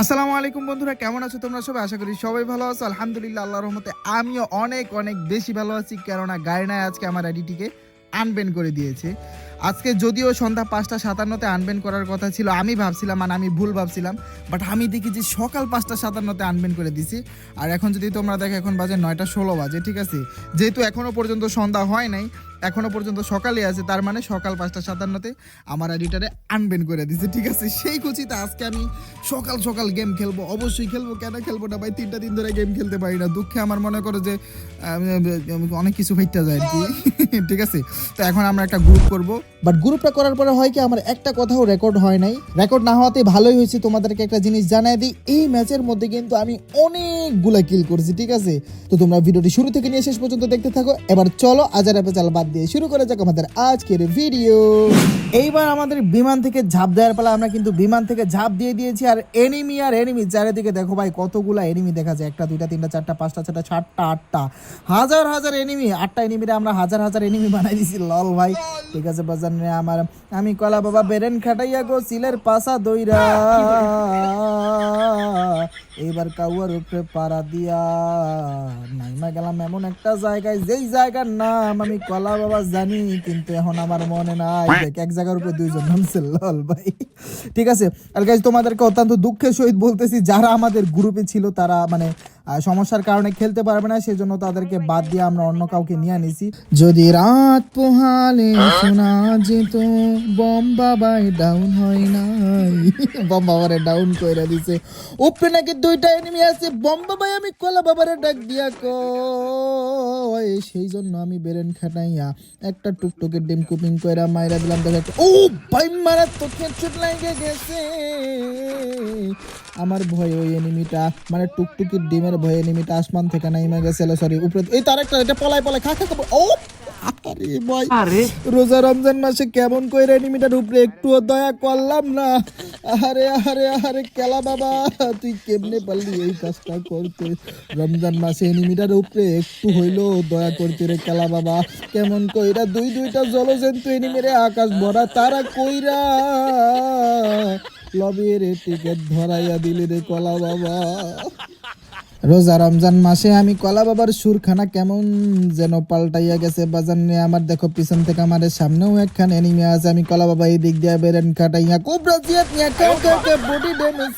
আসসালামু আলাইকুম বন্ধুরা, কেমন আছো তোমরা সবাই? আশা করি সবাই ভালো আছো। আলহামদুলিল্লাহ, আল্লাহর রহমতে আমিও অনেক অনেক বেশি ভালো আছি, কেননা গায়নায় আজকে আমার আইডিটিকে আনবেন করে দিয়েছে। আজকে যদিও সন্ধ্যা পাঁচটা সাতান্নতে আনবেন করার কথা ছিল, আমি ভাবছিলাম মানে আমি ভুল ভাবছিলাম বাট আমি দেখি যে সকাল পাঁচটা সাতান্নতে আনবেন করে দিছি। আর এখন যদি তোমরা দেখো, এখন বাজে নয়টা ষোলো বাজে, ঠিক আছে? যেহেতু এখনও পর্যন্ত সন্ধ্যা হয় নাই এখনও পর্যন্ত সকালে আছে, তার মানে সকাল পাঁচটা সাতান্নতে আমার এডিটারে আনবেন করে দিছে, ঠিক আছে? সেই খুশিতে আজকে আমি সকাল সকাল গেম খেলব। অবশ্যই খেলব। কেন খেলব না ভাই? তিনটা দিন ধরে গেম খেলতে পারি না। দুঃখে আমার মনে করো যে অনেক কিছু হইতে যায় আর কি ঠিক আছে? তো এখন আমরা একটা গ্রুপ করব। বাট গ্রুপটা করার পরে হয় কি, আমার একটা কথাও রেকর্ড হয় নাই। রেকর্ড না হওয়াতে ভালোই হয়েছে। তোমাদেরকে একটা জিনিস জানাই দিই, এই ম্যাচের মধ্যে কিন্তু আমি অনেকগুলা কিল করছি, ঠিক আছে? তো তোমরা ভিডিওটি শুরু থেকে নিয়ে শেষ পর্যন্ত দেখতে থাকো। এবার চলো আজার পেঁচাল বাদ দিয়ে শুরু করে যাক আমাদের আজকের ভিডিও এইবার আমাদের বিমান থেকে ঝাঁপ দেওয়ার পালা আমরা কিন্তু বিমান থেকে ঝাঁপ দিয়ে দিয়েছি, আর এনিমি আর এনিমি চারিদিকে দেখো ভাই কতগুলা এনিমি দেখা যায়। একটা, দুইটা, তিনটা, চারটা, পাঁচটা ছটা সাতটা, আটটা, হাজার হাজার এনিমি আটটা এনিমিরে আমরা হাজার হাজার এনিমি বানাই দিছি লল ভাই। ঠিক আছে বাজার আমার। আমি কলা বাবা বেরেন খাটাইয়া গো, সিলের পাশা দইরা। এইবার কাউয়ার উপরে পাড়া দিয়া। নাইমা গেলাম এমন একটা জায়গায় যেই জায়গার নাম আমি কলা বাবা জানি কিন্তু এখন আমার মনে নাই। দেখ এক জায়গার উপরে দুইজন নামছে লল ভাই। ঠিক আছে? আর গাইজ তোমাদেরকে অত্যন্ত দুঃখের সহিত বলতেছি যারা আমাদের গ্রুপে ছিল তারা মানে সমস্যার কারণে খেলতে পারবে না, সেজন্য তাদেরকে বাদ দিয়ে আমরা অন্য কাউকে নিয়ে নিছি যদি রাত পোহালে শোনা যেত, বম বাবাই ডাউন হয় নাই। বম বাবারে ডাউন কইরা দিছে। উপরে নাকি দুইটা এনিমি আছে, বম বাবাই আমি কলা বাবারে ডাক দিয়া কয়। সেই জন্য আমি বেরেন খাটাইয়া একটা টুকটুকের ডিম কুপিং কইরা মাইরা দিলাম, দেখা ও ভাই মারা তো হেডশট লাগে গেছে। আমার ভয় ওই এনিমিটা মানে টুকটুকির ডিমের ভয় এনিমিটা আসমান থেকে নাইমা গেছে সরি উপরে এই তার একটা এটা পলাই পলাই খা খা ও আরে ভাই রোজা রমজান মাসে কেমন কইরা এনিমিটার উপরে একটুও দয়া করলাম না? আরে আরে আরে কেলা বাবা তুই কেমনে পারলি এই কাজটা করতে? রমজান মাসে এনিমিটার উপরে একটু হইল দয়া করতে রে কেলা বাবা। কেমন কইরা দুই দুইটা জলজন্তু এনিমিরে আকাশ ভরা তারা কইরা লবির টিকেট ধরাইয়া দিলি রে কলা বাবা। রোজা রমজান মাসে আমি কলা বাবার সুরখানা কেমন যেন পাল্টাইয়া গেছে বাজার নিয়ে আমার দেখো পিছন থেকে আমার সামনেও একখান এনিমি আছে, আমি কলা বাবা এই দিক দিয়ে বেরেন খাটাইয়া, কোবরা জিয়াত নিয়ে, কেউ কেউ কেউ বডি ড্যামেজ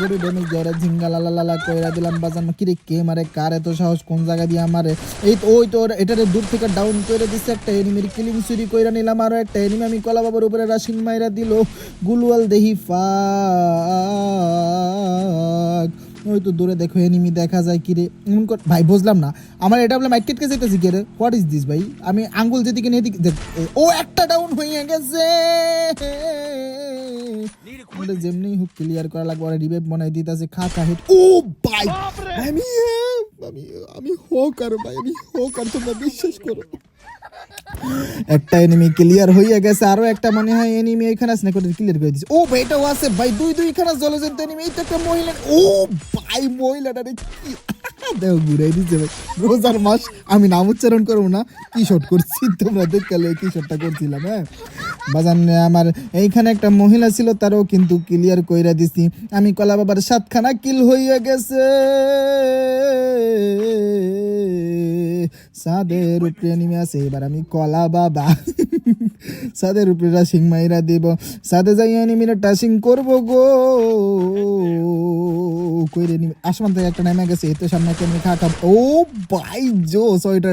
বডি ড্যামেজ দিয়ে ঝিঙ্গা লালা লালা কইরা দিলাম, বাজানো কিরে কে মারে, কার এত সাহস, কোন জায়গা দিয়ে আমারে? এই তো, ওই তোর এটারে দূর থেকে ডাউন করে দিছে, একটা এনিমির কিলিং চুরি কইরা নিলাম, আরও একটা এনিমি, আমি কলা বাবার উপরে রাশিন মাইরা দিল। গুলওয়াল দেহি ফাক ওই তো দূরে দেখো এনিমি দেখা যায় কি রে এমন কর ভাই বুঝলাম না। আমার এটা বলে মাইকেট কে যেতেছি কে রে? হোয়াট ইজ দিস ভাই? আমি আঙ্গুল যেদিকে নিয়ে এ, ও একটা ডাউন হয়ে গেছে। ওটা যেমনি হোক ক্লিয়ার করা লাগবে ওরা রিভাইভ বানাই দিতেছে খা খা হিট। ও ভাই আমি আমি আমি হোক আর ভাই আমি হোক আর তোমরা বিশ্বাস করো। একটা এনিমি ক্লিয়ার হয়ে গেছে, আরও একটা মনে হয় এনিমি এখানে আছে করে ক্লিয়ার করে দিছে? ও, ভাই, এটাও আছে। ভাই, দুই দুই, এখানে জলজন্ত এনিমি এইটা একটা মহিলা। ও, ভাই, মহিলাটা কি? দেখো ঘুরাই দিচ্ছে ভাই। রোজার মাস, আমি নাম উচ্চারণ করব না। কি শট করছি, তোমরা দেখলে কি শটটা করছিলাম হ্যাঁ? বাজান, আমার এইখানে একটা মহিলা ছিল, তারও কিন্তু ক্লিয়ার কইরা দিছি। আমি কলা বাবার সাতখানা কিল হইয়া গেছে। সাদের উপরে নেমে আছে, এবার আমি কলা বাবা। সাদের উপরে টাসিং মাইরা দেব, সাদে যাই এনিমিরা টাসিং করব গো। কইরে নিবে। আসমান থেকে একটা নেমে গেছে এতে সামনে একটা খা ও ভাই জো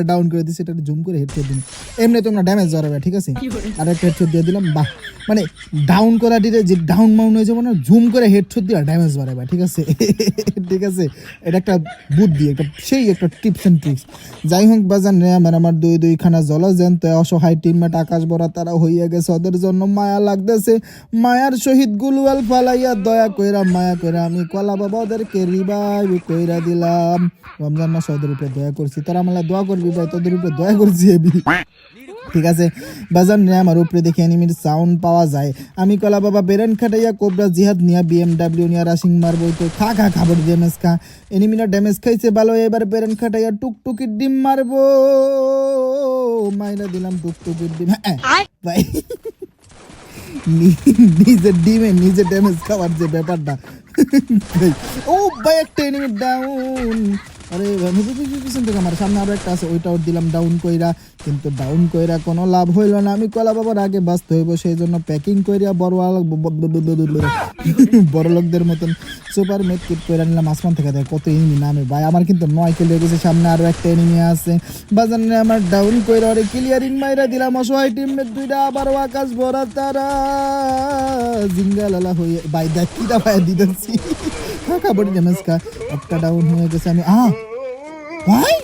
ডাউন করে দিছে এটা জুম করে হেডশট দিন এমনি তোমরা ড্যামেজ জড়াবে ঠিক আছে? আর একটা হেডশট দিয়ে দিলাম বাহ। মানে ডাউন করা দিলে যে ডাউন মাউন হয়ে যাব না জুম করে হেডশট দিয়ে ড্যামেজ বাড়াবে ঠিক আছে? ঠিক আছে? এটা একটা বুদ্ধি একটা সেই একটা টিপস অ্যান্ড ট্রিক্স যাই হোক আমার আমার দুই দুই খানা জল জ্যান্ত অসহায় টিমমেট আকাশ ভরা তারা হইয়া গেছে ওদের জন্য মায়া লাগতেছে। মায়ার সহিত গুলুয়াল ফালাইয়া দয়া কইরা মায়া কইরা আমি কলা বাবা ওদেরকে রিভাইভ কইরা দিলাম। রমজান মাসে ওদের উপরে দয়া করছি। তারা আমাকে দোয়া করবি ভাই তোদের উপরে দয়া করছি এবি ঠিক আছে? বাজার নিয়ে আমার উপরে দেখে এনিমির সাউন্ড পাওয়া যায়। আমি কলা বাবা বেরেন খাটাইয়া কোবরা জিহাদ নিয়া বিএমডাব্লিউ নিয়া রাশিং মারবো তো খা খা খাবার ড্যামেজ খা। এনিমিরা ড্যামেজ খাইছে ভালো এবার বেরেন খাটাইয়া টুকটুকির ডিম মারবো। মাইরা দিলাম টুকটুকির ডিম। হ্যাঁ ভাই। নিজের ডিমে নিজে ড্যামেজ খাওয়ার যে ব্যাপারটা ও ভাই একটা এনিমি ডাউন আরে পিছন থেকে আমার সামনে আরও একটা আছে, ওইটাও দিলাম ডাউন কইরা, কিন্তু ডাউন কইরা কোনো লাভ হইল না। আমি কলা বাবার আগে বাঁচতে হইব সেই জন্য প্যাকিং কইরা বড় বড় লোকদের মতন সুপার মেট কিট কইরা নিলাম আসমান থেকে। দেখ কত এনিমি নামে ভাই, আমার কিন্তু নয় কিল গেছে, সামনে আরও একটা এনিমি আছে। বাজানে আমার ডাউন কইরা ওরে ক্লিয়ারিং মাইরা দিলাম, অসহায় টিমমেট দুইটা, আবার আকাশ ভরা তারা। জিঙ্গা লালা হয়ে ভাই, দেখ কিটা ভাই, দিতেছি। কাকা বডি ড্যামেজ একটা ডাউন হয়ে গেছে, আমি আ ভাই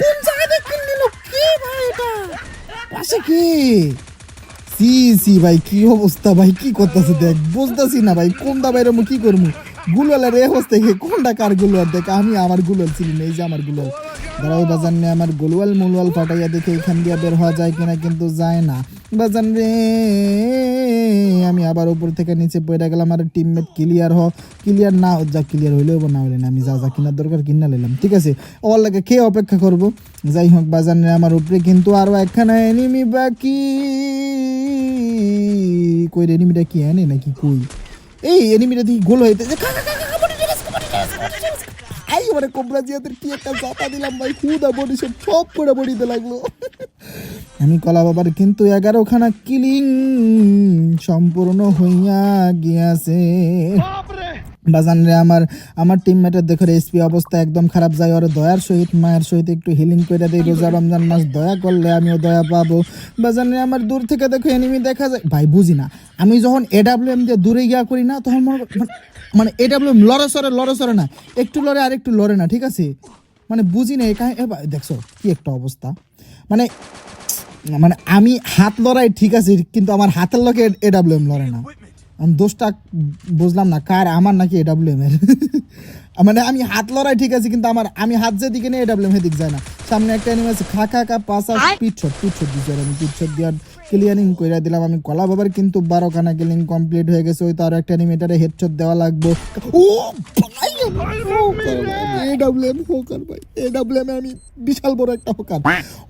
কোন জায়গা থেকে কিল কে ভাই এটা? পাশে কে? সি সি, ভাই, কি অবস্থা, ভাই, কি করতেছে? দেখ, বুঝতেছি না, ভাই, কোন দা বাইরে কি করব গুলালের এ অবস্থা থেকে কোনটা কার গুলাল দেখ, আমি আমার গুলাল ছিলি এই যে আমার গুলাল দাঁড়াও বাজান নে, আমার গোলওয়াল মুলওয়াল ফাটাইয়া দেখে এখান দিয়ে বের হওয়া যায় কিনা, কিন্তু যায় না। বাজান রে আমি আবার উপর থেকে নিচে পড়ে গেলাম আর টিমমেট ক্লিয়ার হ। ক্লিয়ার না যা ক্লিয়ার হইলেও না হইলে না আমি যা যা কিনার দরকার কিনা নিলাম ঠিক আছে? ওর লাগে কে অপেক্ষা করব। যাই হোক বাজান রে আমার উপরে কিন্তু আরও একখানা এনিমি বাকি। কই এনিমিটা কি আনে নাকি কই? এই এনিমিটা দেখি গোল হইতে যে খা, খা, খা, খা, বডি ড্যামেজ, বডি ড্যামেজ, আই ওরে কোবরা জিয়াদের কি একটা জাতা দিলাম ভাই খুদা বডি সব সব করে বডিতে লাগল। আমি কলা বাবার কিন্তু এগারোখানা কিলিং সম্পূর্ণ হইয়া গিয়াছে। বাজান রে আমার আমার টিমমেটের দেখো এসপি অবস্থা একদম খারাপ যায় ওর দয়ার সহিত মায়ের সহিত একটু হিলিং করে দেই রোজা রমজান মাস দয়া করলে আমিও দয়া পাবো। বাজান রে আমার দূর থেকে দেখো এনিমি দেখা যায়। ভাই বুঝি না আমি যখন এডাব্লিউএম দিয়ে দূরে গিয়া করি না তখন মনে কর- মানে এডাব্লিউএম লড়ে সরে লড়ে সরে না একটু লড়ে আর একটু লড়ে না ঠিক আছে? মানে বুঝি না এখানে দেখছ কি একটা অবস্থা? মানে মানে আমি হাত লড়াই ঠিক আছে কিন্তু আমার হাতের লোকে এডাব্লিউএম লড়ে না। আমি দোষটা বুঝলাম না কার আমার নাকি এডাব্লিউএম এর? মানে আমি হাত লড়াই ঠিক আছে কিন্তু আমার আমি হাত যে দিকে নিয়ে এডাব্লিউএম হেদিক যায় না। সামনে একটা এনিমি আছে খা খা খা পাঁচ আর পিট শট দিচ্ছে আমি শট দিয়ে ক্লিয়ারিং করে দিলাম আমি কলা বাবার কিন্তু বারো খানা কিলিং কমপ্লিট হয়ে গেছে ওই তো আরও একটা এনিমিটারে হেডশট দেওয়া লাগবে। ও এডাব্লিউএম হোকার ভাই। এডাব্লিউএম আমি বিশাল বড় একটা হোকার।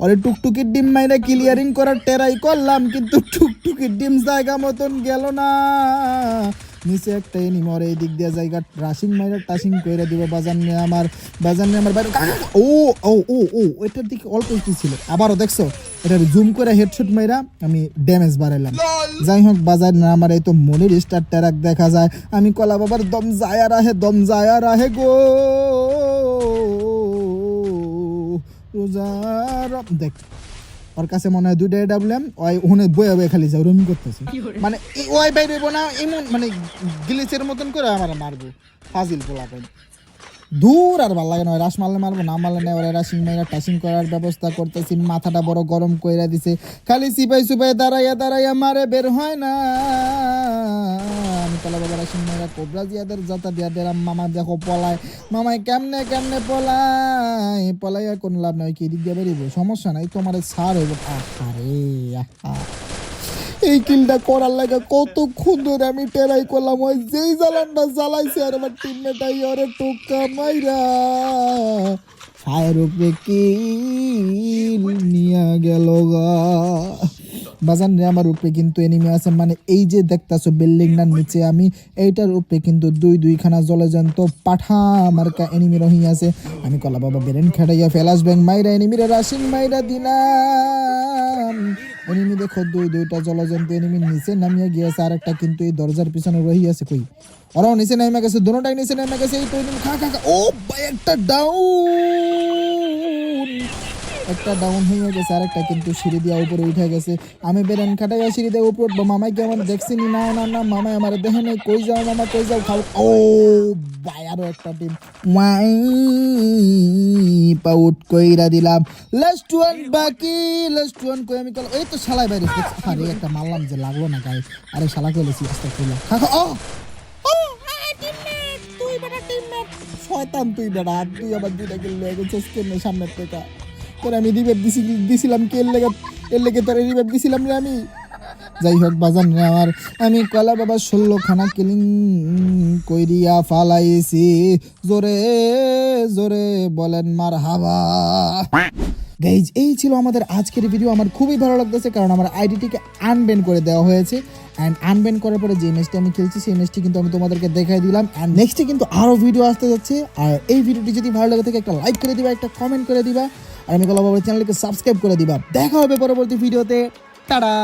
ওরে টুকটুকির ডিম মাইরা ক্লিয়ারিং করার টেরাই করলাম কিন্তু টুকটুকির ডিম জায়গা মতন গেল না। নিচে একটা এনিমি এই দিক দিয়ে জায়গা রাশিং মাইরা টাশিং করে দিব বাজার নিয়ে আমার বাজার নিয়ে আমার বাইরে ও ও ও ও এটার দিকে অল্প ছিল। আবারও দেখছ? এটার জুম করে হেডশট মাইরা আমি ড্যামেজ বাড়াইলাম। যাই হোক বাজার না আমার এই তো মনির স্টার ট্যারাক দেখা যায়। আমি কলা বাবার দম জায়া রাহে দম জায়া রাহে গো। দেখ ওর কাছে মনে হয় দুইটা ডাবলাম ওই ওখানে বয়ে বয়ে খালি যাও রমি করতেছে। মানে ওই বাইরে না এমন মানে গিলিচের মতন করে আমার মারবো। ফাজিল পোলা দূর আর ভালো লাগে না রাস মারলে মারবো, না মারলে না, ওরা রাশিং মাইরা টাশিং করার ব্যবস্থা করতেছি, মাথাটা বড় গরম কইরা দিছে। খালি সিপাই সুপাই দাঁড়াইয়া দাঁড়াইয়া মারে, বের হয় না। রাশিং মাইরা মামা দেখো পলায়। মামাই কেমনে কেমনে পলায়? কোন লাভ নাই কি সমস্যা নাই, তোমার সার হইব। আহা। এই কিলটা করার লাগে কতক্ষণ ধরে আমি টেরাই করলাম। ওই যেই জ্বালানটা জ্বালাইছে আর আমার টিমমেট আই ওরে টোকা মাইরা। ফায়ার উপরে কি নিয়া গেল গা। বাজান রে, আমার উপরে কিন্তু এনিমি আছে। মানে এই যে দেখতাছো বিল্ডিংটার নিচে আমি, এইটার উপরে কিন্তু দুই দুইখানা জলে যান্ত পাঠা মার্কা এনিমি রহি আছে। আমি কলা বাবা বেরেন খেটাইয়া ফেলাস ব্যাং মাইরা এনিমিরা রাশিং মাইরা দিলাম। এনিমি দেখো দুই দুইটা জলজন্তু এনিমি নিচে নামিয়ে গিয়েছে আর একটা কিন্তু এই দরজার পিছনে রহি আছে কই? ওরাও নিচে নামে গেছে দুটোটাই নিচে নামে গেছে, এই তো খা খা খা, ও ভাই, একটা ডাউন একটা ডাউন হয়ে গেছে আর একটা কিন্তু সিঁড়ি দিয়ে উপরে উঠে গেছে। আমি বেরেন খাটাইয়া সিঁড়ি দিয়ে উপরে উঠবো, মামাই কি আমার দেখছি নি? না না না, মামাই আমার দেখে নেই, কই যাও, মামা, কই যাও, খাও। ও ভাই আরও একটা টিম ওয়াই পাউট কইরা দিলাম। লাস্ট ওয়ান বাকি লাস্ট ওয়ান কই আমি কল এই তো শালাই বাইরে আরে, একটা মারলাম যে লাগল না গায়ে। আরে, শালা কইলেছি আস্তে খা ও! টিমমেট শয়তান তুই আর তুই আবার দুইটা কিল লেগে গেছিস, কেমনে সামনের থেকে? তোর আমি রিবেট দিছি দিছিলাম কি এর লেগে এর লেগে তোর দিছিলাম রে আমি? যাই হোক বাজান রে আমার, আমি কলা বাবা ষোলোখানা কিলিং কইরিয়া ফালাইছি। জোরে জোরে বলেন মার হাবা গাইজ এই ছিল আমাদের আজকের ভিডিও আমার খুবই ভালো লাগতেছে কারণ আমার আইডিটিকে আনবেন করে দেওয়া হয়েছে। অ্যান্ড আনবেন করার পরে যে ম্যাচটি আমি খেলছি, সেই ম্যাচটি কিন্তু আমি তোমাদেরকে দেখাই দিলাম। অ্যান্ড নেক্সটে কিন্তু আরও ভিডিও আসতে যাচ্ছে। আর এই ভিডিওটি যদি ভালো লাগে থাকে, একটা লাইক করে দিবা, একটা কমেন্ট করে দিবা। আর আমি কলাবাবুর চ্যানেলকে সাবস্ক্রাইব করে দিবা। দেখা হবে পরবর্তী ভিডিওতে টাটা!